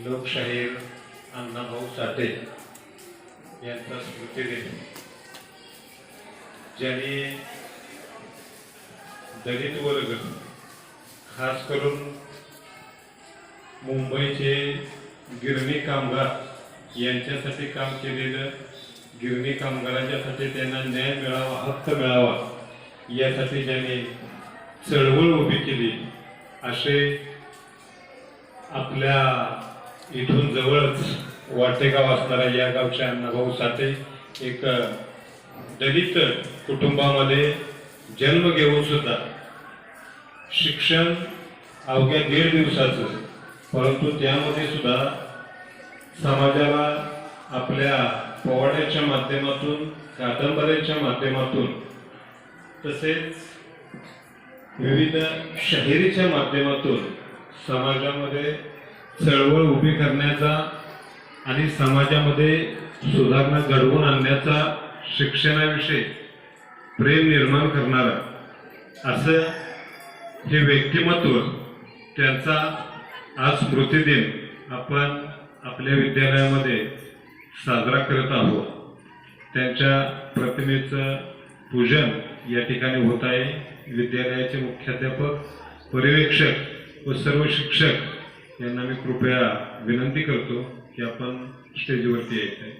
लोकशाहीर अण्णाभाऊ साठे यांचा स्मृतिदिन ज्यांनी दलित वर्ग खास करून मुंबईचे गिरणी कामगार यांच्यासाठी काम केलेलं गिरणी कामगारांच्यासाठी त्यांना न्याय मिळावा हक्क मिळावा यासाठी ज्यांनी चळवळ उभी केली असे आपल्या इथून जवळच वाटेगाव असणाऱ्या या गावच्या अण्णाभाऊ साठे एक दलित कुटुंबामध्ये जन्म घेऊन सुद्धा शिक्षण अवघ्या दीड दिवसाचं परंतु त्यामध्ये सुद्धा समाजाला आपल्या पोवाड्याच्या माध्यमातून कादंबऱ्याच्या माध्यमातून तसेच विविध शहरीच्या माध्यमातून समाजामध्ये चळवळ उभी करण्याचा आणि समाजामध्ये सुधारणा घडवून आणण्याचा शिक्षणाविषयी प्रेम निर्माण करणारा असं हे व्यक्तिमत्व त्यांचा आज स्मृतिदिन आपण आपल्या विद्यालयामध्ये साजरा करत आहोत. त्यांच्या प्रतिमेचं पूजन या ठिकाणी होत आहे. विद्यालयाचे मुख्याध्यापक पर्यवेक्षक व सर्व शिक्षक यांना मी कृपया विनंती करतो की आपण स्टेजवरती यायचं आहे.